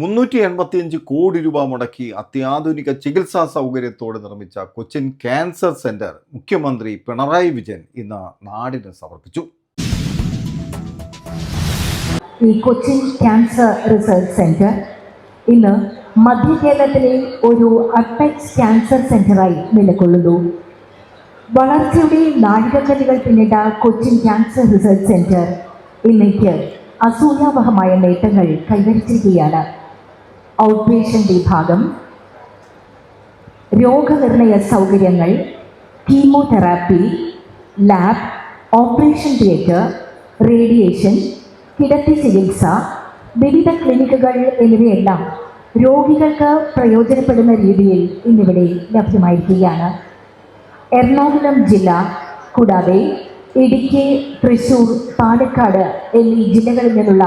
മുന്നൂറ്റി എൺപത്തിയഞ്ച് കോടി രൂപ മുടക്കി അത്യാധുനിക ചികിത്സാ സൗകര്യത്തോടെ നിർമ്മിച്ച കൊച്ചിൻ ക്യാൻസർ സെന്റർ മുഖ്യമന്ത്രി പിണറായി വിജയൻ ഇന്ന് നാടിന് സമർപ്പിച്ചു. ഈ കൊച്ചിൻ ക്യാൻസർ റിസർച്ച് സെന്റർ ഇന്ന് മധ്യ കേരളത്തിലെ ഒരു അപ്പെക്സ് ക്യാൻസർ സെന്ററായി നിലകൊള്ളുന്നു. വളർച്ചയുടെ നാഴികക്കല്ലുകൾ പിന്നിട്ട കൊച്ചിൻ ക്യാൻസർ റിസർച്ച് സെന്റർ ഇന്നേക്ക് അസൂയാവഹമായ നേട്ടങ്ങൾ കൈവരിച്ചിരിക്കുകയാണ്. ഔട്ട് പേഷ്യന്റ് വിഭാഗം രോഗനിർണയ സൗകര്യങ്ങൾ chemotherapy lab operation theatre radiation കിടത്തി ചികിത്സ വിവിധ ക്ലിനിക്കുകൾ എന്നിവയെല്ലാം രോഗികൾക്ക് പ്രയോജനപ്പെടുന്ന രീതിയിൽ ഇന്നിവിടെ ലഭ്യമായിരിക്കുകയാണ്. എറണാകുളം ജില്ല കൂടാതെ ഇടുക്കി തൃശൂർ പാലക്കാട് എന്നീ ജില്ലകളിൽ നിന്നുള്ള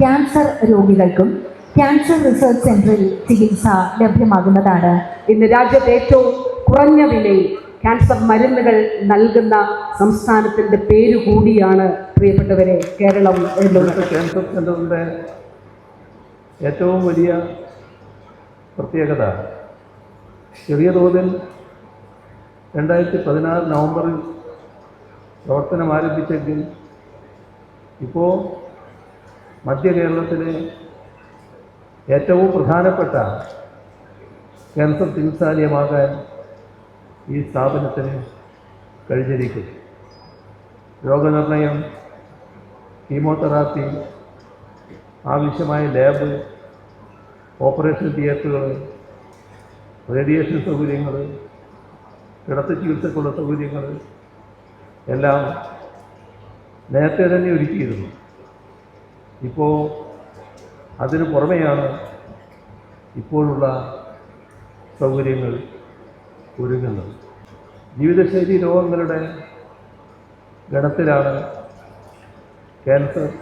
ക്യാൻസർ രോഗികൾക്കും ക്യാൻസർ റിസർച്ച് സെന്ററിൽ ചികിത്സ ലഭ്യമാകുന്നതാണ്. ഇന്ന് രാജ്യത്തെ ഏറ്റവും കുറഞ്ഞ വിലയിൽ ക്യാൻസർ മരുന്നുകൾ നൽകുന്ന സംസ്ഥാനത്തിന്റെ പേര് കൂടിയാണ് പ്രിയപ്പെട്ടവരെ കേരളം എന്നുള്ളത്. ക്യാൻസർ സെന്ററിന്റെ ഏറ്റവും വലിയ പ്രത്യേകത ചെറിയ തോതിൽ രണ്ടായിരത്തി പതിനാറ് നവംബറിൽ പ്രവർത്തനം ആരംഭിച്ചെങ്കിൽ ഇപ്പോൾ മധ്യ കേരളത്തിലെ ഏറ്റവും പ്രധാനപ്പെട്ട ക്യാൻസർ ചികിത്സാലയമാകാൻ ഈ സ്ഥാപനത്തിന് കഴിഞ്ഞിരിക്കും. രോഗനിർണയം കീമോതെറാപ്പി ആവശ്യമായ ലാബ് ഓപ്പറേഷൻ തിയേറ്ററുകൾ റേഡിയേഷൻ സൗകര്യങ്ങൾ കിടത്തി ചികിത്സക്കുള്ള സൗകര്യങ്ങൾ എല്ലാം നേരത്തെ തന്നെ ഒരുക്കിയിരുന്നു. ഇപ്പോൾ അതിന് പുറമെയാണ് ഇപ്പോഴുള്ള സൗകര്യങ്ങൾ ഒരുങ്ങുന്നത്. ജീവിതശൈലി രോഗങ്ങളുടെ ഗണത്തിലാണ് ക്യാൻസർ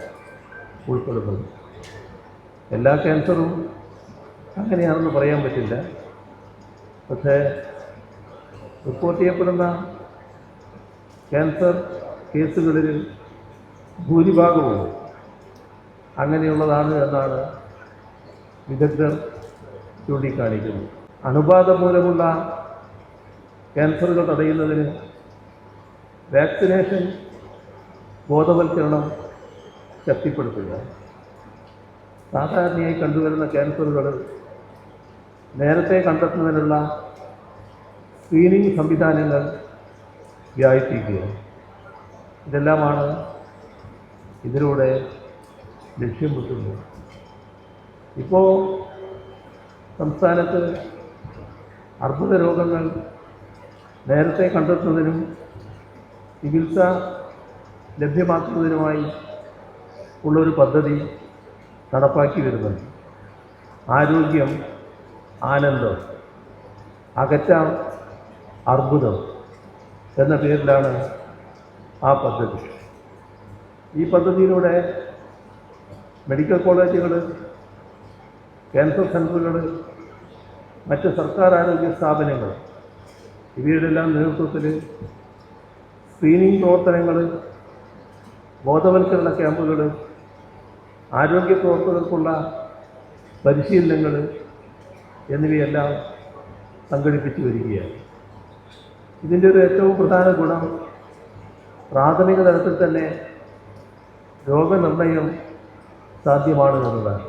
ഉൾപ്പെടുന്നത്. എല്ലാ ക്യാൻസറും അങ്ങനെയാണെന്ന് പറയാൻ പറ്റില്ല. പക്ഷേ റിപ്പോർട്ട് ചെയ്യപ്പെടുന്ന ക്യാൻസർ കേസുകളിൽ ഭൂരിഭാഗവും അങ്ങനെയുള്ളതാണ് എന്നാണ് വിദഗ്ധർ ചൂണ്ടിക്കാണിക്കുന്നത്. അണുബാധ മൂലമുള്ള ക്യാൻസറുകൾ തടയുന്നതിന് വാക്സിനേഷൻ ബോധവൽക്കരണം ശക്തിപ്പെടുത്തുക. സാധാരണയായി കണ്ടുവരുന്ന ക്യാൻസറുകൾ നേരത്തെ കണ്ടെത്തുന്നതിനുള്ള സ്ക്രീനിങ് സംവിധാനങ്ങൾ വ്യാപിപ്പിക്കുക. ഇതെല്ലാമാണ് ഇതിലൂടെ ലക്ഷ്യം വിട്ടുണ്ട് ഇപ്പോൾ സംസ്ഥാനത്ത് അർബുദ രോഗങ്ങൾ നേരത്തെ കണ്ടെത്തുന്നതിനും ചികിത്സ ലഭ്യമാക്കുന്നതിനുമായി ഉള്ളൊരു പദ്ധതി നടപ്പാക്കി വരുന്നുണ്ട്. ആരോഗ്യം ആനന്ദം അകറ്റാം അർബുദം എന്ന പേരിലാണ് ആ പദ്ധതി. ഈ പദ്ധതിയിലൂടെ മെഡിക്കൽ കോളേജുകൾ ക്യാൻസർ സെന്ററുകൾ മറ്റ് സർക്കാർ ആരോഗ്യ സ്ഥാപനങ്ങൾ. ഇവയുടെ എല്ലാം നേതൃത്വത്തിൽ സ്ക്രീനിങ് പ്രവർത്തനങ്ങൾ ബോധവൽക്കരണ ക്യാമ്പുകൾ ആരോഗ്യ പ്രവർത്തകർക്കുള്ള പരിശീലനങ്ങൾ എന്നിവയെല്ലാം സംഘടിപ്പിച്ചു വരികയാണ്. ഇതിന്റെ ഒരു ഏറ്റവും പ്രധാന ഗുണം പ്രാഥമിക തലത്തിൽ തന്നെ രോഗനിർണയം സാധ്യമാണ് എന്നുള്ളതാണ്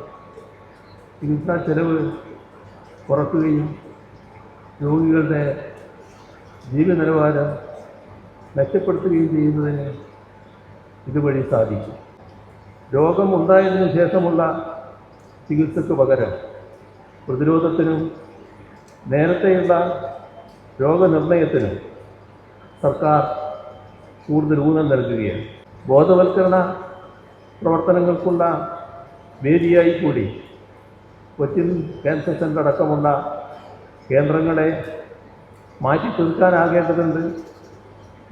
ചികിത്സാ ചെലവ് കുറക്കുകയും രോഗികളുടെ ജീവിത നിലവാരം മെച്ചപ്പെടുത്തുകയും ചെയ്യുന്നതിന് ഇതുവഴി സാധിക്കും. രോഗം ഉണ്ടായതിനു ശേഷമുള്ള ചികിത്സയ്ക്ക് പകരം പ്രതിരോധത്തിനും നേരത്തെയുള്ള രോഗനിർണയത്തിനും സർക്കാർ കൂടുതൽ ഊന്നൽ നൽകുകയാണ്. ബോധവൽക്കരണ പ്രവർത്തനങ്ങൾക്കുള്ള വേദിയായി കൂടി കൊച്ചിൻ ക്യാൻസർ സെന്റർ അടക്കമുള്ള കേന്ദ്രങ്ങളെ മാറ്റി തീർക്കാനാകേണ്ടതുണ്ട്.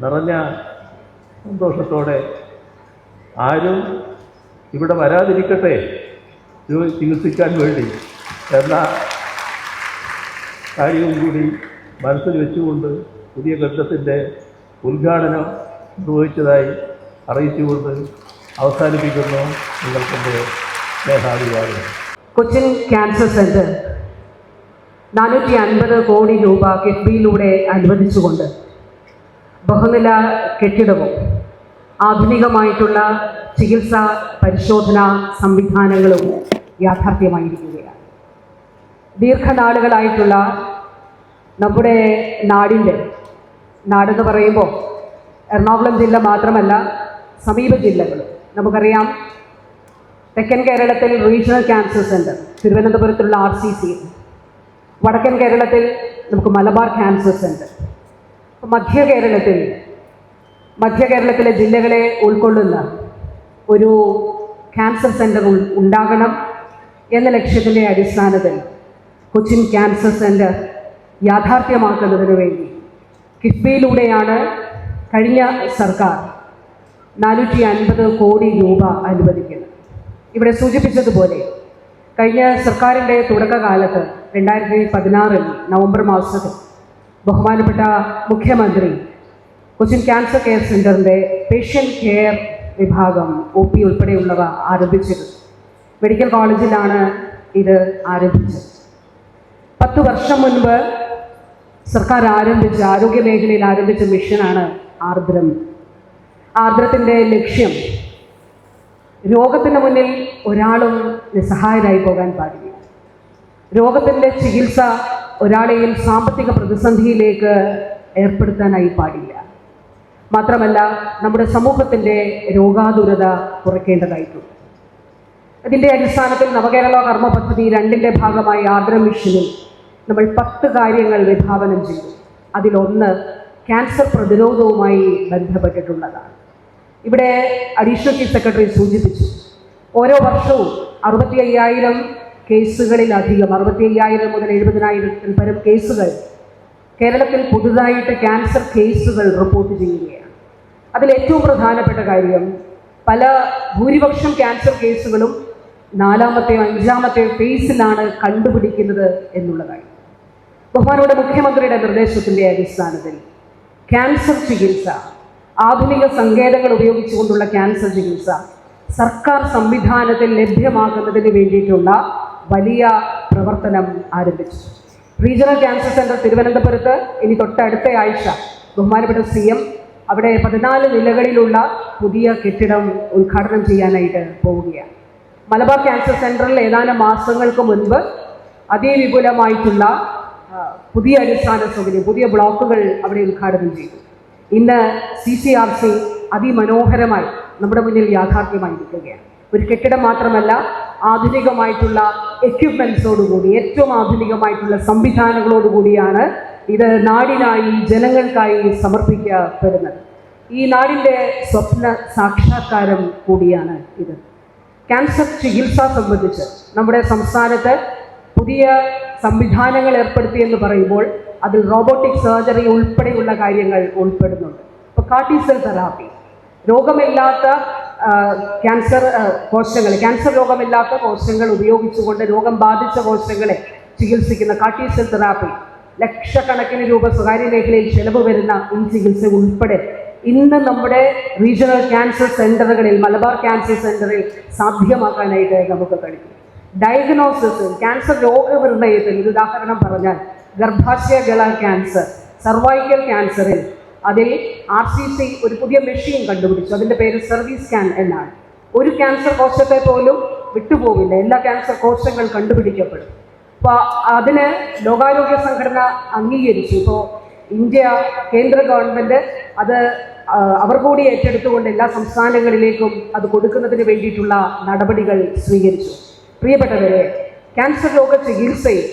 നിറഞ്ഞ സന്തോഷത്തോടെ ആരും ഇവിടെ വരാതിരിക്കട്ടെ. ചികിത്സിക്കാൻ വേണ്ടി എന്ന കാര്യവും കൂടി മനസ്സിൽ വെച്ചുകൊണ്ട് പുതിയ ഘട്ടത്തിന്റെ ഉദ്ഘാടനം നിർവഹിച്ചതായി അറിയിച്ചുകൊണ്ട് അവസാനിപ്പിക്കുന്നു സ്നേഹാഭിവാദം കൊച്ചിൻ ക്യാൻസർ സെന്റർ നാനൂറ്റി അൻപത് കോടി രൂപ കിഫ്ബിയിലൂടെ അനുവദിച്ചുകൊണ്ട് ബഹുനില കെട്ടിടവും ആധുനികമായിട്ടുള്ള ചികിത്സാ പരിശോധന സംവിധാനങ്ങളും യാഥാർത്ഥ്യമായിരിക്കുകയാണ്. ദീർഘനാളുകളായിട്ടുള്ള നമ്മുടെ നാടിന്റെ നാടെന്ന് പറയുമ്പോൾ എറണാകുളം ജില്ല മാത്രമല്ല സമീപ ജില്ലകളും. നമുക്കറിയാം തെക്കൻ കേരളത്തിൽ റീജിയണൽ ക്യാൻസർ സെന്റർ തിരുവനന്തപുരത്തുള്ള ആർ സി സി വടക്കൻ കേരളത്തിൽ നമുക്ക് മലബാർ ക്യാൻസർ സെന്റർ മധ്യ കേരളത്തിൽ മധ്യ കേരളത്തിലെ ജില്ലകളെ ഉൾക്കൊള്ളുന്ന ഒരു ക്യാൻസർ സെന്റർ ഉണ്ടാകണം എന്ന ലക്ഷ്യത്തിന്റെ അടിസ്ഥാനത്തിൽ കൊച്ചിൻ ക്യാൻസർ സെന്റർ യാഥാർത്ഥ്യമാക്കുന്നതിന് വേണ്ടി കിഫ്ബിയിലൂടെയാണ് കഴിഞ്ഞ സർക്കാർ നാനൂറ്റി അൻപത് കോടി രൂപ അനുവദിക്കുന്നത്. ഇവിടെ സൂചിപ്പിച്ചതുപോലെ കഴിഞ്ഞ സർക്കാരിന്റെ തുടക്കകാലത്ത് രണ്ടായിരത്തി പതിനാറിൽ നവംബർ മാസത്തിൽ ബഹുമാനപ്പെട്ട മുഖ്യമന്ത്രി കൊച്ചിൻ ക്യാൻസർ കെയർ സെന്ററിന്റെ പേഷ്യൻ കെയർ വിഭാഗം ഒ പി ഉൾപ്പെടെയുള്ളവ ആരംഭിച്ചിരുന്നു മെഡിക്കൽ കോളേജിലാണ് ഇത് ആരംഭിച്ചത്. പത്ത് വർഷം മുൻപ് സർക്കാർ ആരംഭിച്ച ആരോഗ്യ മേഖലയിൽ ആരംഭിച്ച മിഷനാണ് ആർദ്രം. ആർദ്രത്തിന്റെ ലക്ഷ്യം രോഗത്തിന് മുന്നിൽ ഒരാളും നിസ്സഹായരായി പോകാൻ പാടില്ല. രോഗത്തിന്റെ ചികിത്സ ഒരാളെയും സാമ്പത്തിക പ്രതിസന്ധിയിലേക്ക് ഏർപ്പെടുത്താനായി പാടില്ല. മാത്രമല്ല നമ്മുടെ സമൂഹത്തിന്റെ രോഗാതുരത കുറയ്ക്കേണ്ടതായിട്ടുണ്ട്. അതിന്റെ അടിസ്ഥാനത്തിൽ നവകേരള കർമ്മ പദ്ധതി രണ്ടിന്റെ ഭാഗമായി ആർദ്ര മിഷനിൽ നമ്മൾ പത്ത് കാര്യങ്ങൾ വിഭാവനം ചെയ്തു. അതിലൊന്ന് ക്യാൻസർ പ്രതിരോധവുമായി ബന്ധപ്പെട്ടിട്ടുള്ളതാണ്. ഇവിടെ അഡീഷണൽ ചീഫ് സെക്രട്ടറി സൂചിപ്പിച്ചു. ഓരോ വർഷവും അറുപത്തി അയ്യായിരം കേസുകളിലധികം അറുപത്തി അയ്യായിരം മുതൽ എഴുപതിനായിരത്തിൽ പരം കേസുകൾ കേരളത്തിൽ പുതുതായിട്ട് ക്യാൻസർ കേസുകൾ റിപ്പോർട്ട് ചെയ്യുകയാണ്. അതിൽ ഏറ്റവും പ്രധാനപ്പെട്ട കാര്യം പല ഭൂരിപക്ഷം ക്യാൻസർ കേസുകളും നാലാമത്തെയോ അഞ്ചാമത്തെയോ ഫേസിലാണ് കണ്ടുപിടിക്കുന്നത് എന്നുള്ളതായി. ബഹുമാനോടെ മുഖ്യമന്ത്രിയുടെ നിർദ്ദേശത്തിന്റെ അടിസ്ഥാനത്തിൽ ക്യാൻസർ ചികിത്സ ആധുനിക സങ്കേതങ്ങൾ ഉപയോഗിച്ചുകൊണ്ടുള്ള ക്യാൻസർ ചികിത്സ. സർക്കാർ സംവിധാനത്തിൽ ലഭ്യമാക്കുന്നതിന് വേണ്ടിയിട്ടുള്ള വലിയ പ്രവർത്തനം ആരംഭിച്ചു. റീജിയണൽ ക്യാൻസർ സെന്റർ തിരുവനന്തപുരത്ത് ഇനി തൊട്ടടുത്ത ആഴ്ച ബഹുമാനപ്പെട്ട സി എം അവിടെ പതിനാല് നിലകളിലുള്ള പുതിയ കെട്ടിടം ഉദ്ഘാടനം ചെയ്യാനായിട്ട് പോവുകയാണ്. മലബാർ ക്യാൻസർ സെന്ററിൽ ഏതാനും മാസങ്ങൾക്ക് മുൻപ് അതിവിപുലമായിട്ടുള്ള പുതിയ അടിസ്ഥാന സൗകര്യം പുതിയ ബ്ലോക്കുകൾ അവിടെ ഉദ്ഘാടനം ചെയ്തു. ഇന്ന് സി സി ആർ സി അതിമനോഹരമായി നമ്മുടെ മുന്നിൽ യാഥാർത്ഥ്യമായിരിക്കുകയാണ്. ഒരു കെട്ടിടം മാത്രമല്ല ആധുനികമായിട്ടുള്ള എക്യുപ്മെൻസോടുകൂടി ഏറ്റവും ആധുനികമായിട്ടുള്ള സംവിധാനങ്ങളോടുകൂടിയാണ് ഇത് നാടിനായി ജനങ്ങൾക്കായി സമർപ്പിക്കപ്പെടുന്നത്. ഈ നാടിന്റെ സ്വപ്ന സാക്ഷാത്കാരം കൂടിയാണ് ഇത്. ക്യാൻസർ ചികിത്സ സംബന്ധിച്ച് നമ്മുടെ സംസ്ഥാനത്ത് പുതിയ സംവിധാനങ്ങൾ ഏർപ്പെടുത്തി എന്ന് പറയുമ്പോൾ അതിൽ റോബോട്ടിക് സർജറി ഉൾപ്പെടെയുള്ള കാര്യങ്ങൾ ഉൾപ്പെടുന്നുണ്ട്. ഇപ്പോൾ കാർട്ടിസൽ തെറാപ്പി രോഗമില്ലാത്ത ക്യാൻസർ കോശങ്ങൾ ക്യാൻസർ രോഗമില്ലാത്ത കോശങ്ങൾ ഉപയോഗിച്ചുകൊണ്ട് രോഗം ബാധിച്ച കോശങ്ങളെ ചികിത്സിക്കുന്ന കാർട്ടീസൽ തെറാപ്പി ലക്ഷക്കണക്കിന് രൂപ സ്വകാര്യ മേഖലയിൽ ചെലവ് വരുന്ന ഈ ചികിത്സ ഉൾപ്പെടെ ഇന്ന് നമ്മുടെ റീജിയണൽ ക്യാൻസർ സെന്ററുകളിൽ മലബാർ ക്യാൻസർ സെന്ററിൽ സാധ്യമാക്കാനായിട്ട് നമുക്ക് കഴിയും. ഡയഗ്നോസിസ് ക്യാൻസർ രോഗനിർണയത്തിൽ ഉദാഹരണം പറഞ്ഞാൽ ഗർഭാശയഗള ക്യാൻസർ സർവൈക്കൽ ക്യാൻസറിൽ അതിൽ ആർ സി സി ഒരു പുതിയ മെഷീൻ കണ്ടുപിടിച്ചു. അതിന്റെ പേര് സർവീസ് സ്കാൻ എന്നാണ്. ഒരു ക്യാൻസർ കോശത്തെ പോലും വിട്ടുപോകില്ല എല്ലാ ക്യാൻസർ കോശങ്ങൾ കണ്ടുപിടിക്കപ്പെടും. അപ്പോൾ അതിന് ലോകാരോഗ്യ സംഘടന അംഗീകരിച്ചു. ഇപ്പോൾ ഇന്ത്യ കേന്ദ്ര ഗവൺമെന്റ് അത് അവർ കൂടി ഏറ്റെടുത്തുകൊണ്ട് എല്ലാ സംസ്ഥാനങ്ങളിലേക്കും അത് കൊടുക്കുന്നതിന് വേണ്ടിയിട്ടുള്ള നടപടികൾ സ്വീകരിച്ചു. പ്രിയപ്പെട്ടവരെ ക്യാൻസർ രോഗ ചികിത്സയിൽ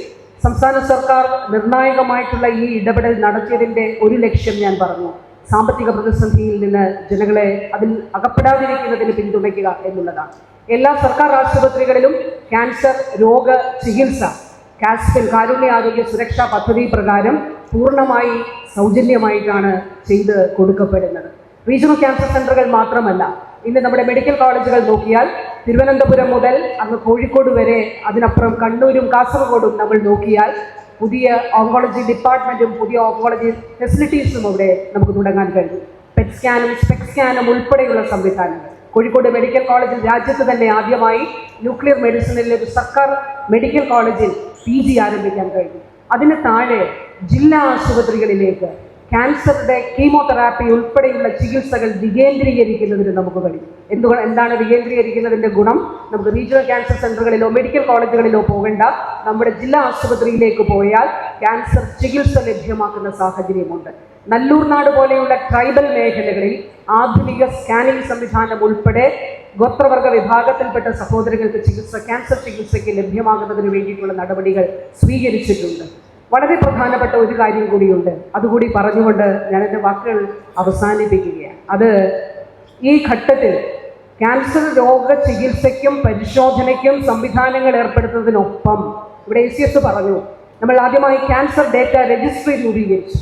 സംസ്ഥാന സർക്കാർ നിർണായകമായിട്ടുള്ള ഈ ഇടപെടൽ നടത്തിയതിന്റെ ഒരു ലക്ഷ്യം ഞാൻ പറഞ്ഞു. സാമ്പത്തിക പ്രതിസന്ധിയിൽ നിന്ന് ജനങ്ങളെ അതിൽ അകപ്പെടാതിരിക്കുന്നതിന് പിന്തുണയ്ക്കുക എന്നുള്ളതാണ്. എല്ലാ സർക്കാർ ആശുപത്രികളിലും ക്യാൻസർ രോഗ ചികിത്സ കാസ്പിൽ കാരുണ്യ ആരോഗ്യ സുരക്ഷാ പദ്ധതി പ്രകാരം പൂർണമായി സൗജന്യമായിട്ടാണ് ചെയ്ത് കൊടുക്കപ്പെടുന്നത്. റീജിയണൽ ക്യാൻസർ സെന്ററുകൾ മാത്രമല്ല ഇന്ന് നമ്മുടെ മെഡിക്കൽ കോളേജുകൾ നോക്കിയാൽ തിരുവനന്തപുരം മുതൽ അങ്ങ് കോഴിക്കോട് വരെ അതിനപ്പുറം കണ്ണൂരും കാസർഗോഡും നമ്മൾ നോക്കിയാൽ പുതിയ ഓങ്കോളജി ഡിപ്പാർട്ട്മെന്റും പുതിയ ഓങ്കോളജി ഫെസിലിറ്റീസും അവിടെ നമുക്ക് തുടങ്ങാൻ കഴിയും. പെറ്റ് സ്കാനും സ്പെക് സ്കാനും ഉൾപ്പെടെയുള്ള സംവിധാനങ്ങൾ. കോഴിക്കോട് മെഡിക്കൽ കോളേജിൽ രാജ്യത്ത് തന്നെ ആദ്യമായി ന്യൂക്ലിയർ മെഡിസിനിൽ ഒരു സർക്കാർ മെഡിക്കൽ കോളേജിൽ പി ജി ആരംഭിക്കാൻ കഴിയും അതിന് താഴെ ജില്ലാ ആശുപത്രികളിലേക്ക് ക്യാൻസറുടെ കീമോതെറാപ്പി ഉൾപ്പെടെയുള്ള ചികിത്സകൾ വികേന്ദ്രീകരിക്കുന്നതിന് നമുക്ക് കഴിയും. എന്തുകൊണ്ട് എന്താണ് വികേന്ദ്രീകരിക്കുന്നതിന്റെ ഗുണം? നമുക്ക് റീജിയണൽ ക്യാൻസർ സെന്ററുകളിലോ മെഡിക്കൽ കോളേജുകളിലോ പോകേണ്ട. നമ്മുടെ ജില്ലാ ആശുപത്രിയിലേക്ക് പോയാൽ ക്യാൻസർ ചികിത്സ ലഭ്യമാക്കുന്ന സാഹചര്യമുണ്ട്. നല്ലൂർനാട് പോലെയുള്ള ട്രൈബൽ മേഖലകളിൽ ആധുനിക സ്കാനിംഗ് സംവിധാനം ഉൾപ്പെടെ ഗോത്രവർഗ വിഭാഗത്തിൽപ്പെട്ട സഹോദരങ്ങൾക്ക് ചികിത്സ ക്യാൻസർ ചികിത്സയ്ക്ക് ലഭ്യമാകുന്നതിന് വേണ്ടിയിട്ടുള്ള നടപടികൾ സ്വീകരിച്ചിട്ടുണ്ട്. വളരെ പ്രധാനപ്പെട്ട ഒരു കാര്യം കൂടിയുണ്ട്. അതുകൂടി പറഞ്ഞുകൊണ്ട് ഞാൻ എന്റെ വാക്കുകൾ അവസാനിപ്പിക്കുകയാണ്. അത് ഈ ഘട്ടത്തിൽ ക്യാൻസർ രോഗ ചികിത്സയ്ക്കും പരിശോധനയ്ക്കും സംവിധാനങ്ങൾ ഏർപ്പെടുത്തുന്നതിനൊപ്പം ഇവിടെ എ സി എസ് പറഞ്ഞു നമ്മൾ ആദ്യമായി ക്യാൻസർ ഡേറ്റ രജിസ്ട്രി രൂപീകരിച്ചു.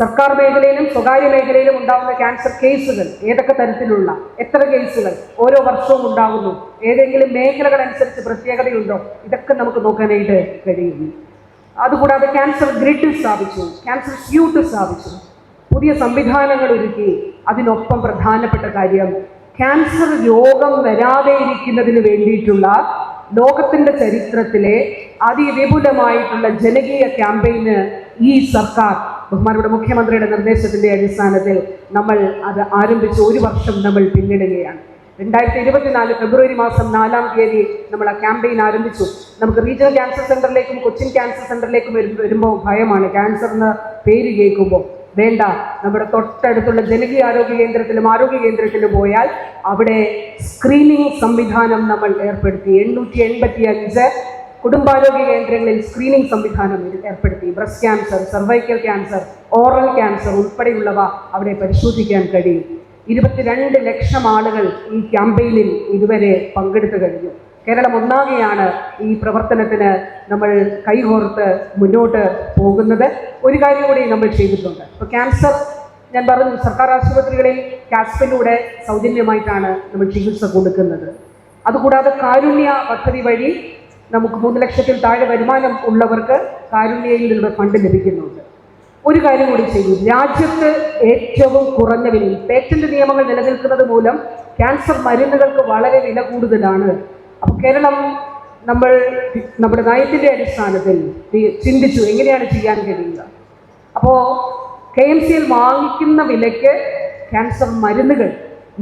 സർക്കാർ മേഖലയിലും സ്വകാര്യ മേഖലയിലും ഉണ്ടാകുന്ന ക്യാൻസർ കേസുകൾ ഏതൊക്കെ തരത്തിലുള്ള എത്ര കേസുകൾ ഓരോ വർഷവും ഉണ്ടാകുന്നു ഏതെങ്കിലും മേഖലകൾ അനുസരിച്ച് പ്രത്യേകതയുണ്ടോ ഇതൊക്കെ നമുക്ക് നോക്കാനായിട്ട് കഴിയുന്നു. അതുകൂടാതെ ക്യാൻസർ ഗ്രിഡ് സ്ഥാപിച്ചു ക്യാൻസർ സ്യൂട്ട് സ്ഥാപിച്ചു. പുതിയ സംവിധാനങ്ങൾ ഒരുക്കി. അതിനൊപ്പം പ്രധാനപ്പെട്ട കാര്യം ക്യാൻസർ രോഗം വരാതെ ഇരിക്കുന്നതിന് വേണ്ടിയിട്ടുള്ള ലോകത്തിന്റെ ചരിത്രത്തിലെ അതിവിപുലമായിട്ടുള്ള ജനകീയ ക്യാമ്പയിന് ഈ സർക്കാർ ബഹുമാനപ്പെട്ട മുഖ്യമന്ത്രിയുടെ നിർദ്ദേശത്തിന്റെ അടിസ്ഥാനത്തിൽ നമ്മൾ അത് ആരംഭിച്ച് ഒരു വർഷം നമ്മൾ പിന്നിടുകയാണ്. രണ്ടായിരത്തി ഇരുപത്തിനാല് ഫെബ്രുവരി മാസം നാലാം തീയതി നമ്മൾ ആ ക്യാമ്പയിൻ ആരംഭിച്ചു. നമുക്ക് റീജിയണൽ ക്യാൻസർ സെന്ററിലേക്കും കൊച്ചിൻ ക്യാൻസർ സെന്ററിലേക്കും വരും- വരുമ്പോൾ ഭയമാണ്. ക്യാൻസർ എന്ന പേര് കേൾക്കുമ്പോൾ വേണ്ട. നമ്മുടെ തൊട്ടടുത്തുള്ള ജനകീയ ആരോഗ്യ കേന്ദ്രത്തിലും ആരോഗ്യ കേന്ദ്രത്തിലും പോയാൽ അവിടെ സ്ക്രീനിങ് സംവിധാനം നമ്മൾ ഏർപ്പെടുത്തി. എണ്ണൂറ്റി എൺപത്തി അഞ്ച് കുടുംബാരോഗ്യ കേന്ദ്രങ്ങളിൽ സ്ക്രീനിംഗ് സംവിധാനം ഏർപ്പെടുത്തി. Breast cancer cervical cancer oral cancer ഉൾപ്പെടെയുള്ളവ അവിടെ പരിശോധിക്കാൻ കഴിയും. ഇരുപത്തിരണ്ട് ലക്ഷം ആളുകൾ ഈ ക്യാമ്പയിനിൽ ഇതുവരെ പങ്കെടുത്തു കഴിഞ്ഞു. കേരളം ഒന്നാകെയാണ് ഈ പ്രവർത്തനത്തിന് നമ്മൾ കൈകോർത്ത് മുന്നോട്ട് പോകുന്നത്. ഒരു കാര്യം കൂടി നമ്മൾ ചെയ്തിട്ടുണ്ട്. ഇപ്പോൾ ക്യാൻസർ ഞാൻ പറഞ്ഞു സർക്കാർ ആശുപത്രികളിൽ കാസ്പിലൂടെ സൗജന്യമായിട്ടാണ് നമ്മൾ ചികിത്സ കൊടുക്കുന്നത്. അതുകൂടാതെ കാരുണ്യ പദ്ധതി വഴി നമുക്ക് മൂന്ന് ലക്ഷത്തിൽ താഴെ വരുമാനം ഉള്ളവർക്ക് കാരുണ്യയിൽ നിന്നുള്ള ഫണ്ട് ലഭിക്കുന്നുണ്ട്. ഒരു കാര്യം കൂടി ചെയ്യും. രാജ്യത്ത് ഏറ്റവും കുറഞ്ഞ വിലയിൽ പേറ്റന്റ് നിയമങ്ങൾ നിലനിൽക്കുന്നത് മൂലം ക്യാൻസർ മരുന്നുകൾക്ക് വളരെ വില കൂടുതലാണ്. അപ്പോൾ കേരളം നമ്മൾ നമ്മുടെ നയത്തിന്റെ അടിസ്ഥാനത്തിൽ ചിന്തിച്ചു എങ്ങനെയാണ് ചെയ്യാൻ കഴിയുക. അപ്പോൾ കെ എം സിയിൽ വാങ്ങിക്കുന്ന വിലയ്ക്ക് ക്യാൻസർ മരുന്നുകൾ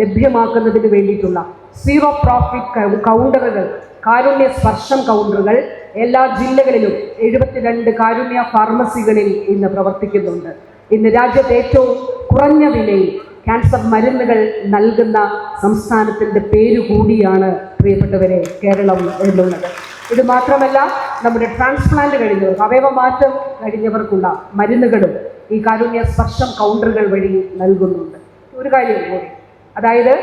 ലഭ്യമാക്കുന്നതിന് വേണ്ടിയിട്ടുള്ള സീറോ പ്രോഫിറ്റ് കൗണ്ടറുകൾ കാരുണ്യ സ്പർശം കൗണ്ടറുകൾ എല്ലാ ജില്ലകളിലും എഴുപത്തിരണ്ട് കാരുണ്യ ഫാർമസികളിൽ ഇന്ന് പ്രവർത്തിക്കുന്നുണ്ട്. ഇന്ന് രാജ്യത്ത് ഏറ്റവും കുറഞ്ഞ വിലയിൽ ക്യാൻസർ മരുന്നുകൾ നൽകുന്ന സംസ്ഥാനത്തിന്റെ പേര് കൂടിയാണ് പ്രിയപ്പെട്ടവരെ കേരളം എന്നുള്ളത്. ഇത് മാത്രമല്ല നമ്മുടെ ട്രാൻസ്പ്ലാന്റ് കഴിഞ്ഞവർക്ക് അവയവ മാറ്റം കഴിഞ്ഞവർക്കുള്ള മരുന്നുകളും ഈ കാരുണ്യ സ്പർശം കൗണ്ടറുകൾ വഴി നൽകുന്നുണ്ട്. ഒരു കാര്യം കൂടി അതായത്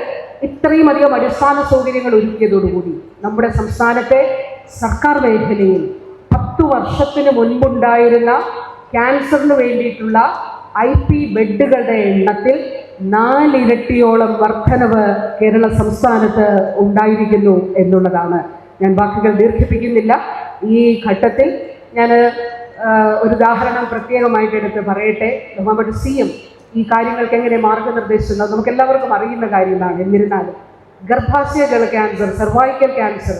ഇത്രയും അധികം അടിസ്ഥാന സൗകര്യങ്ങൾ ഒരുക്കിയതോടുകൂടി നമ്മുടെ സംസ്ഥാനത്തെ സർക്കാർ മേഖലയിൽ പത്തു വർഷത്തിന് മുൻപുണ്ടായിരുന്ന ക്യാൻസറിന് വേണ്ടിയിട്ടുള്ള ഐ പി ബെഡുകളുടെ എണ്ണത്തിൽ നാലിരട്ടിയോളം വർധനവ് കേരള സംസ്ഥാനത്ത് ഉണ്ടായിരിക്കുന്നു എന്നുള്ളതാണ്. ഞാൻ വാക്കുകൾ ദീർഘിപ്പിക്കുന്നില്ല. ഈ ഘട്ടത്തിൽ ഞാൻ ഒരു ഉദാഹരണം പ്രത്യേകമായിട്ട് എടുത്ത് പറയട്ടെ. ബഹുമാനപ്പെട്ട സി എം ഈ കാര്യങ്ങൾക്ക് എങ്ങനെ മാർഗനിർദ്ദേശം നമുക്ക് എല്ലാവർക്കും അറിയുന്ന കാര്യമാണ്. എന്നിരുന്നാലും ഗർഭാശയ ജല ക്യാൻസർ സർവൈക്കൽ ക്യാൻസർ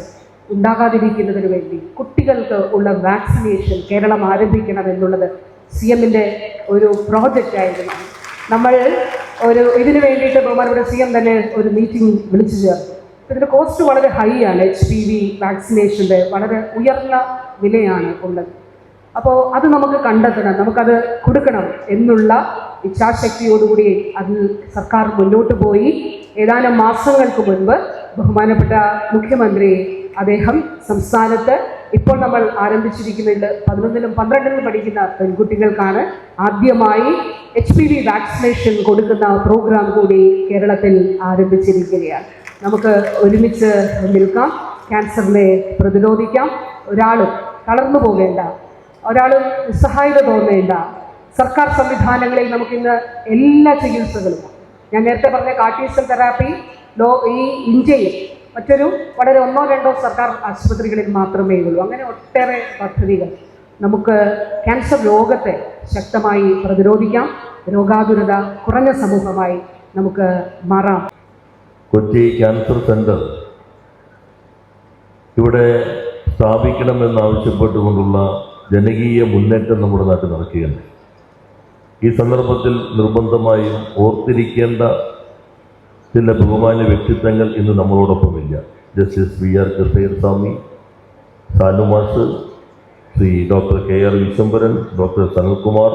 ഉണ്ടാകാതിരിക്കുന്നതിന് വേണ്ടി കുട്ടികൾക്ക് ഉള്ള വാക്സിനേഷൻ കേരളം ആരംഭിക്കണം എന്നുള്ളത് സി എമ്മിന്റെ ഒരു പ്രോജക്റ്റ് ആയിരുന്നു. നമ്മൾ ഒരു ഇതിന് വേണ്ടിയിട്ട് ബഹുമാനപ്പെട്ട സി എം തന്നെ ഒരു മീറ്റിംഗ് വിളിച്ചു ചേർത്തു. ഇതിന്റെ കോസ്റ്റ് വളരെ ഹൈ ആണ് എച്ച് പി വി വാക്സിനേഷന്റെ വളരെ ഉയർന്ന വിലയാണ് ഉള്ളത്. അപ്പോൾ അത് നമുക്ക് കണ്ടെത്തണം നമുക്കത് കൊടുക്കണം എന്നുള്ള ഇച്ഛാശക്തിയോടുകൂടി അത് സർക്കാർ മുന്നോട്ട് പോയി. ഏതാനും മാസങ്ങൾക്ക് മുൻപ് ബഹുമാനപ്പെട്ട മുഖ്യമന്ത്രി അദ്ദേഹം സംസ്ഥാനത്ത് ഇപ്പോൾ നമ്മൾ ആരംഭിച്ചിരിക്കുന്നുണ്ട് പതിനൊന്നിലും പന്ത്രണ്ടിലും പഠിക്കുന്ന പെൺകുട്ടികൾക്കാണ്. ആദ്യമായി എച്ച് പി വി വാക്സിനേഷൻ കൊടുക്കുന്ന പ്രോഗ്രാം കൂടി കേരളത്തിൽ ആരംഭിച്ചിരിക്കുകയാണ്. നമുക്ക് ഒരുമിച്ച് നിൽക്കാം. ക്യാൻസറിനെ പ്രതിരോധിക്കാം. ഒരാളും തളർന്നു പോകേണ്ട ഒരാളും നിസ്സഹായത തോന്നേണ്ട സർക്കാർ സംവിധാനങ്ങളിൽ നമുക്കിന്ന് എല്ലാ ചികിത്സകളും. ഞാൻ നേരത്തെ പറഞ്ഞ കാർട്ടീസൽ തെറാപ്പി ലോ ഈ ഇന്ത്യയിൽ മറ്റൊരു വളരെ ഒന്നോ രണ്ടോ സർക്കാർ ആശുപത്രികളിൽ മാത്രമേ ഉള്ളൂ. അങ്ങനെ ഒട്ടേറെ പദ്ധതികൾ. നമുക്ക് ക്യാൻസർ രോഗത്തെ ശക്തമായി പ്രതിരോധിക്കാം. രോഗാതുരത കുറഞ്ഞ സമൂഹമായി നമുക്ക് മാറാം. കൊച്ചി ക്യാൻസർ സെന്റർ ഇവിടെ സ്ഥാപിക്കണമെന്നാവശ്യപ്പെട്ടുകൊണ്ടുള്ള ജനകീയ മുന്നേറ്റം നമ്മുടെ നാട്ടിൽ നടക്കുകയാണ്. ഈ സന്ദർഭത്തിൽ നിർബന്ധമായും ഓർത്തിരിക്കേണ്ട ചില ബഹുമാന്യ വ്യക്തിത്വങ്ങൾ ഇന്ന് നമ്മളോടൊപ്പമില്ല. ജസ്റ്റിസ് വി ആർ കസേർ സ്വാമി സാനുമാസ് Shri doctor K R Viswambharan doctor Sanalkumar.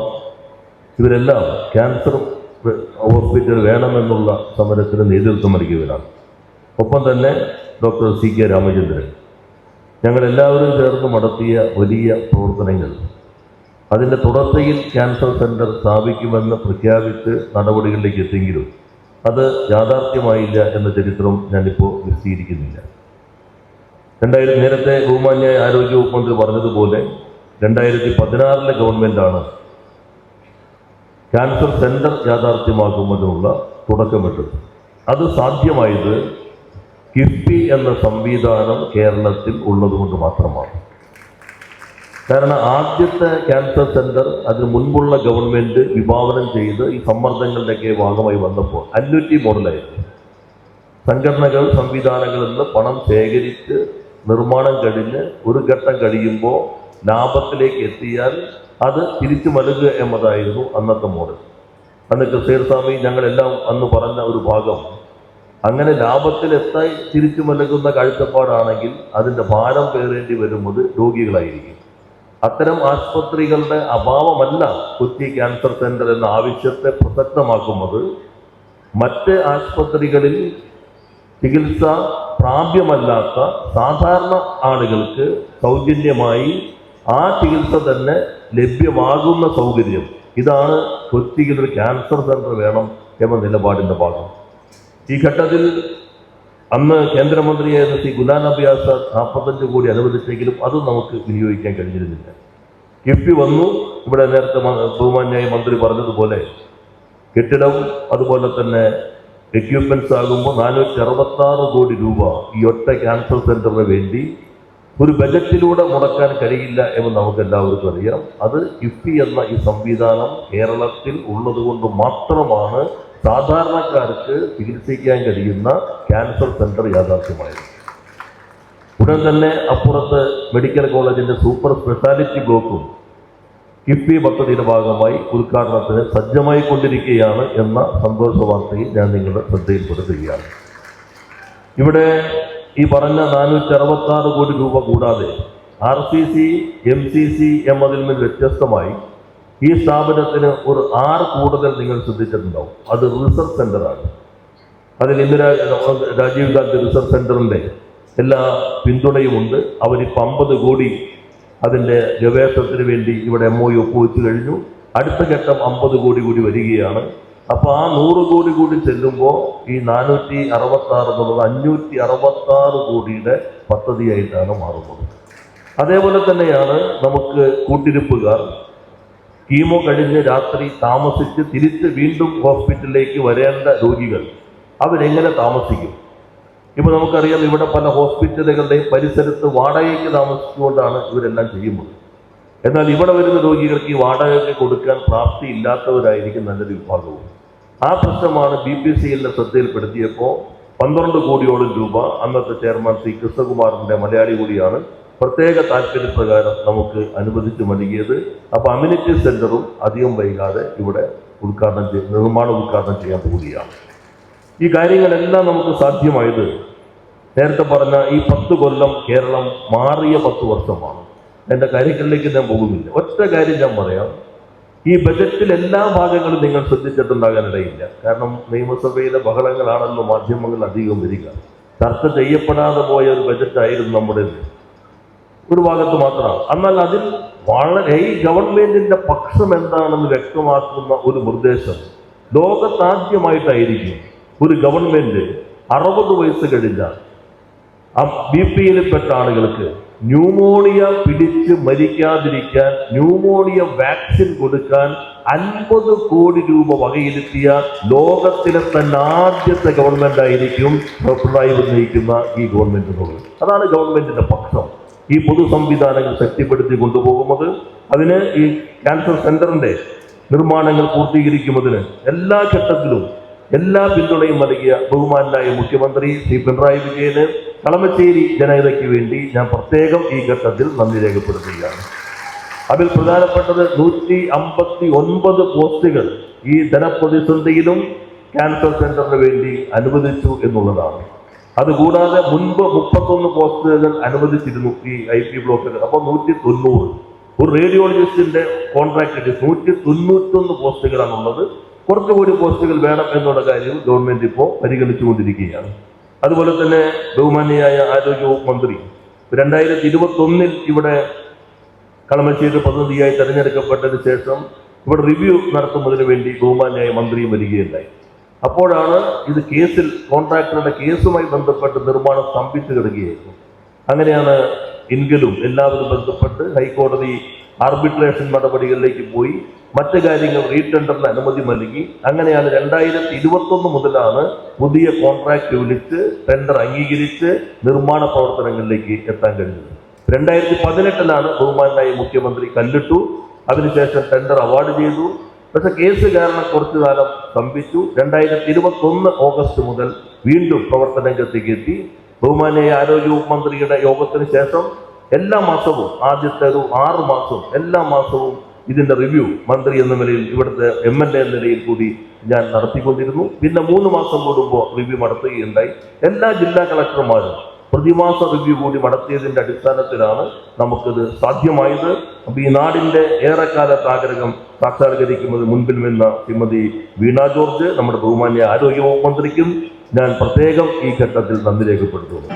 ഇവരെല്ലാം ക്യാൻസർ ഹോസ്പിറ്റൽ വേണമെന്നുള്ള സമരത്തിന് നേതൃത്വം നൽകിയവരാണ്. ഒപ്പം തന്നെ ഡോക്ടർ സി കെ രാമചന്ദ്രൻ. ഞങ്ങളെല്ലാവരും ചേർന്ന് നടത്തിയ വലിയ പ്രവർത്തനങ്ങൾ. അതിന്റെ തുടർച്ചയിൽ ക്യാൻസർ സെന്റർ സ്ഥാപിക്കുമെന്ന് പ്രഖ്യാപിച്ച് നടപടികളിലേക്ക് എത്തിയെങ്കിലും അത് യാഥാർത്ഥ്യമായില്ല എന്ന ചരിത്രം ഞാനിപ്പോൾ വിശദീകരിക്കുന്നില്ല രണ്ടായിരത്തി നേരത്തെ ബഹുമാന്യ ആരോഗ്യ വകുപ്പ് മന്ത്രി പറഞ്ഞതുപോലെ രണ്ടായിരത്തി പതിനാറിലെ ഗവൺമെന്റാണ് ക്യാൻസർ സെന്റർ യാഥാർത്ഥ്യമാക്കുന്നതിനുള്ള തുടക്കമിട്ടത്. അത് സാധ്യമായത് കിഫ്ബി എന്ന സംവിധാനം കേരളത്തിൽ ഉള്ളതുകൊണ്ട് മാത്രമാണ്. കാരണം ആദ്യത്തെ ക്യാൻസർ സെന്റർ അതിന് മുൻപുള്ള ഗവൺമെന്റ് വിഭാവനം ചെയ്ത് ഈ സമ്മർദ്ദങ്ങളുടെയൊക്കെ ഭാഗമായി വന്നപ്പോൾ അന്യൂറ്റി മോഡലായിരുന്നു. സംഘടനകൾ സംവിധാനങ്ങളിൽ നിന്ന് പണം ശേഖരിച്ച് നിർമ്മാണം കഴിഞ്ഞ് ഒരു ഘട്ടം കഴിയുമ്പോൾ ലാഭത്തിലേക്ക് എത്തിയാൽ അത് തിരിച്ചു മലകുക എന്നതായിരുന്നു അന്നത്തെ മോഡൽ. അന്ന് കസീർ സ്വാമി ഞങ്ങളെല്ലാം അന്ന് പറഞ്ഞ ഒരു ഭാഗം. അങ്ങനെ ലാഭത്തിലെത്തായി തിരിച്ചു മലകുന്ന കാഴ്ചപ്പാടാണെങ്കിൽ അതിന്റെ ഭാരം പേറേണ്ടി വരുന്നത് രോഗികളായിരിക്കും. അത്തരം ആശുപത്രികളുടെ അഭാവമല്ല കൊച്ചി ക്യാൻസർ സെന്റർ എന്ന ആവശ്യത്തെ പ്രസക്തമാക്കുന്നത്. മറ്റ് ആശുപത്രികളിൽ ചികിത്സ പ്രാപ്യമല്ലാത്ത സാധാരണ ആളുകൾക്ക് സൗജന്യമായി ആ ചികിത്സ തന്നെ ലഭ്യമാകുന്ന സൗകര്യം. ഇതാണ് കൊച്ചിയിൽ ഒരു ക്യാൻസർ സെന്റർ വേണം എന്ന നിലപാടിന്റെ ഭാഗം. ഈ ഘട്ടത്തിൽ അന്ന് കേന്ദ്രമന്ത്രിയായിരുന്ന ശ്രീ ഗുലാം നബി ആസാദ് നാൽപ്പത്തഞ്ച് കോടി അനുവദിച്ചെങ്കിലും അത് നമുക്ക് വിനിയോഗിക്കാൻ കഴിഞ്ഞിരുന്നില്ല. കിഫ്ബി വന്നു. ഇവിടെ നേരത്തെ ബഹുമാന്യായി മന്ത്രി പറഞ്ഞതുപോലെ കെട്ടിടവും അതുപോലെ തന്നെ എക്യുപ്മെന്റ്സ് ആകുമ്പോൾ നാനൂറ്റി അറുപത്താറ് കോടി രൂപ ഈ ഒറ്റ ക്യാൻസർ സെന്ററിന് വേണ്ടി ഒരു ബജറ്റിലൂടെ മുടക്കാൻ കഴിയില്ല എന്ന് നമുക്ക് എല്ലാവർക്കും അറിയാം. അത് കിഫ്ബി എന്ന ഈ സംവിധാനം കേരളത്തിൽ ഉള്ളതുകൊണ്ട് മാത്രമാണ് സാധാരണക്കാർക്ക് ചികിത്സിക്കാൻ കഴിയുന്ന ക്യാൻസർ സെന്റർ യാഥാർത്ഥ്യമായിരുന്നു. ഉടൻ തന്നെ അപ്പുറത്ത് മെഡിക്കൽ കോളേജിന്റെ സൂപ്പർ സ്പെഷ്യാലിറ്റി ബ്ലോക്കും കിഫ്ബി പദ്ധതിയുടെ ഭാഗമായി ഉദ്ഘാടനത്തിന് സജ്ജമായി കൊണ്ടിരിക്കുകയാണ് എന്ന സന്തോഷ വാർത്തയിൽ ഞാൻ നിങ്ങളുടെ ശ്രദ്ധയിൽപ്പെടുത്തുകയാണ്. ഇവിടെ ഈ പറഞ്ഞ നാനൂറ്റി അറുപത്തി കോടി രൂപ കൂടാതെ R C C M C C എന്നതിൽ നിന്ന് വ്യത്യസ്തമായി ഈ സ്ഥാപനത്തിന് ഒരു ആറ് കൂടുതൽ നിങ്ങൾ ശ്രദ്ധിച്ചിട്ടുണ്ടാവും. അത് റിസർച്ച് സെന്ററാണ് അതിൽ ഇന്ദിരാ രാജീവ് ഗാന്ധി റിസർച്ച് സെന്ററിന്റെ എല്ലാ പിന്തുണയുമുണ്ട്. അവരിപ്പോൾ അമ്പത് കോടി അതിന്റെ ഗവേഷണത്തിന് വേണ്ടി ഇവിടെ എം ഒ ഒപ്പുവെച്ച് കഴിഞ്ഞു. അടുത്ത ഘട്ടം അമ്പത് കോടി കൂടി വരികയാണ്. അപ്പോൾ ആ നൂറ് കോടി കൂടി ചെല്ലുമ്പോൾ ഈ നാനൂറ്റി അറുപത്താറ് എന്നുള്ളത് അഞ്ഞൂറ്റി അറുപത്താറ് കോടിയുടെ പദ്ധതിയായിട്ടാണ് മാറുന്നത്. അതേപോലെ തന്നെയാണ് നമുക്ക് കൂട്ടിരിപ്പുകാർ. കീമോ കഴിഞ്ഞ് രാത്രി താമസിച്ച് തിരിച്ച് വീണ്ടും ഹോസ്പിറ്റലിലേക്ക് വരേണ്ട രോഗികൾ. അവരെങ്ങനെ താമസിക്കും? ഇപ്പോൾ നമുക്കറിയാം ഇവിടെ പല ഹോസ്പിറ്റലുകളുടെയും പരിസരത്ത് വാടകയ്ക്ക് താമസിച്ചുകൊണ്ടാണ് ഇവരെല്ലാം ചെയ്യുന്നത്. എന്നാൽ ഇവിടെ വരുന്ന രോഗികൾക്ക് ഈ വാടകയ്ക്ക് കൊടുക്കാൻ പ്രാപ്തി ഇല്ലാത്തവരായിരിക്കും നല്ലൊരു വിഭാഗവും. ആ പ്രശ്നമാണ് ബി പി സി എല്ലിനെ ശ്രദ്ധയിൽപ്പെടുത്തിയപ്പോൾ പന്ത്രണ്ട് കോടിയോളം രൂപ അന്നത്തെ ചെയർമാൻ ശ്രീ കൃഷ്ണകുമാറിന്റെ മലയാളി കൂടിയാണ് പ്രത്യേക താല്പര്യപ്രകാരം നമുക്ക് അനുവദിച്ച് നൽകിയത് അപ്പോൾ അമ്യൂണിറ്റി സെന്ററും അധികം വൈകാതെ ഇവിടെ ഉദ്ഘാടനം ചെയ്ത് നിർമ്മാണ ഉദ്ഘാടനം ചെയ്യാൻ പോവുകയാണ്. ഈ കാര്യങ്ങളെല്ലാം നമുക്ക് സാധ്യമായത് നേരത്തെ പറഞ്ഞ ഈ പത്ത് കൊല്ലം കേരളം മാറിയ പത്ത് വർഷമാണ്. എന്റെ കാര്യങ്ങളിലേക്ക് ഞാൻ പോകുന്നില്ല. ഒറ്റ കാര്യം ഞാൻ പറയാം. ഈ ബജറ്റിൽ എല്ലാ ഭാഗങ്ങളും നിങ്ങൾ ശ്രദ്ധിച്ചിട്ടുണ്ടാകാനിടയില്ല. കാരണം നിയമസഭയിലെ ബഹളങ്ങളാണല്ലോ മാധ്യമങ്ങൾ അധികം വരിക. ചർച്ച ചെയ്യപ്പെടാതെ പോയ ഒരു ബജറ്റായിരുന്നു നമ്മുടേത് ഒരു ഭാഗത്ത് മാത്രമാണ് എന്നാൽ അതിൽ വളരെ ഈ ഗവൺമെന്റിന്റെ പക്ഷം എന്താണെന്ന് വ്യക്തമാക്കുന്ന ഒരു നിർദ്ദേശം ലോകത്താദ്യമായിട്ടായിരിക്കും ഒരു ഗവൺമെന്റ് അറുപത് വയസ്സ് കഴിഞ്ഞ ആ ബി പി ആളുകൾക്ക് ന്യൂമോണിയ പിടിച്ച് മരിക്കാതിരിക്കാൻ ന്യൂമോണിയ വാക്സിൻ കൊടുക്കാൻ അൻപത് കോടി രൂപ വകയിരുത്തിയ ലോകത്തിലെ തന്നെ ആദ്യത്തെ ഗവൺമെന്റ് ആയിരിക്കും പിണറായി ഉന്നയിക്കുന്ന ഈ ഗവൺമെന്റ് അതാണ് ഗവൺമെന്റിന്റെ പക്ഷം. ഈ പൊതു സംവിധാനങ്ങൾ ശക്തിപ്പെടുത്തി കൊണ്ടുപോകുന്നത്. അതിന് ഈ ക്യാൻസർ സെന്ററിന്റെ നിർമ്മാണങ്ങൾ പൂർത്തീകരിക്കുന്നതിന് എല്ലാ ഘട്ടത്തിലും എല്ലാ പിന്തുണയും നൽകിയ ബഹുമാനായ മുഖ്യമന്ത്രി ശ്രീ പിണറായി വിജയന് കളമശ്ശേരി ജനതയ്ക്ക് വേണ്ടി ഞാൻ പ്രത്യേകം ഈ ഘട്ടത്തിൽ നന്ദി രേഖപ്പെടുത്തുകയാണ്. അതിൽ പ്രധാനപ്പെട്ടത് നൂറ്റി അമ്പത്തി ഒൻപത് പോസ്റ്റുകൾ ഈ ധനപ്രതിസന്ധിയിലും ക്യാൻസർ സെന്ററിന് വേണ്ടി അനുവദിച്ചു എന്നുള്ളതാണ്. അതുകൂടാതെ മുൻപ് മുപ്പത്തൊന്ന് പോസ്റ്റുകൾ അനുവദിച്ചിരുന്നു ഈ ഐ പി ബ്ലോക്കുകൾ. അപ്പോൾ നൂറ്റി തൊണ്ണൂറ് ഒരു റേഡിയോളജിസ്റ്റിന്റെ കോൺട്രാക്ട് നൂറ്റി തൊണ്ണൂറ്റൊന്ന് പോസ്റ്റുകളാണുള്ളത്. കുറച്ചുകൂടി പോസ്റ്റുകൾ വേണം എന്നുള്ള കാര്യം ഗവൺമെന്റ് ഇപ്പോൾ പരിഗണിച്ചുകൊണ്ടിരിക്കുകയാണ്. അതുപോലെ തന്നെ ബഹുമാനിയായ ആരോഗ്യവകുപ്പ് മന്ത്രി രണ്ടായിരത്തി ഇരുപത്തി ഒന്നിൽ ഇവിടെ കളമശ്ശേരി പ്രതിനിധിയായി തെരഞ്ഞെടുക്കപ്പെട്ടതിന് ശേഷം ഇവിടെ റിവ്യൂ നടത്തുന്നതിന് വേണ്ടി ബഹുമാനിയായ മന്ത്രിയും വരികയുണ്ടായി. അപ്പോഴാണ് ഇത് കേസിൽ കോൺട്രാക്ടറുടെ കേസുമായി ബന്ധപ്പെട്ട് നിർമ്മാണം സ്തംഭിച്ചു കിടക്കുകയായിരുന്നു. അങ്ങനെയാണ് എങ്കിലും എല്ലാവരും ബന്ധപ്പെട്ട് ഹൈക്കോടതി ആർബിട്രേഷൻ നടപടികളിലേക്ക് പോയി. മറ്റു കാര്യങ്ങൾ റീടെൻഡറിന് അനുമതി നൽകി. അങ്ങനെയാണ് രണ്ടായിരത്തി ഇരുപത്തൊന്ന് മുതലാണ് പുതിയ കോൺട്രാക്ട് വിളിച്ച് ടെൻഡർ അംഗീകരിച്ച് നിർമ്മാണ പ്രവർത്തനങ്ങളിലേക്ക് എത്താൻ കഴിഞ്ഞത്. രണ്ടായിരത്തി പതിനെട്ടിലാണ് ബഹുമാനായ മുഖ്യമന്ത്രി കല്ലിട്ടു. അതിനുശേഷം ടെൻഡർ അവാർഡ് ചെയ്തു. പക്ഷെ കേസ് കാരണം കുറച്ചു കാലം സ്തംഭിച്ചു. രണ്ടായിരത്തി ഇരുപത്തി ഒന്ന് ഓഗസ്റ്റ് മുതൽ വീണ്ടും പ്രവർത്തന രംഗത്തേക്ക് എത്തി. ബഹുമാനീയ ആരോഗ്യവകുപ്പ് മന്ത്രിയുടെ യോഗത്തിന് ശേഷം എല്ലാ മാസവും ആദ്യത്തെ ഒരു ആറ് മാസവും എല്ലാ മാസവും ഇതിന്റെ റിവ്യൂ മന്ത്രി എന്ന നിലയിൽ ഇവിടുത്തെ എം എൽ എ എന്ന നിലയിൽ കൂടി ഞാൻ നടത്തിക്കൊണ്ടിരുന്നു. പിന്നെ മൂന്ന് മാസം കൂടുമ്പോൾ റിവ്യൂ നടത്തുകയുണ്ടായി. എല്ലാ ജില്ലാ കളക്ടർമാരും പ്രതിമാസ റിവ്യൂ കൂടി നടത്തിയതിന്റെ അടിസ്ഥാനത്തിലാണ് നമുക്കിത് സാധ്യമായത്. അപ്പൊ ഈ നാടിന്റെ ഏറെക്കാലത്ത് ആഗ്രഹം സാക്ഷാത്കരിക്കുന്നത് മുൻപിൽ നിന്ന ശ്രീമതി വീണ ജോർജ്. നമ്മുടെ ബഹുമാന്യ ആരോഗ്യ മന്ത്രിക്കും ഞാൻ പ്രത്യേകം ഈ ഘട്ടത്തിൽ നന്ദി രേഖപ്പെടുത്തുന്നു.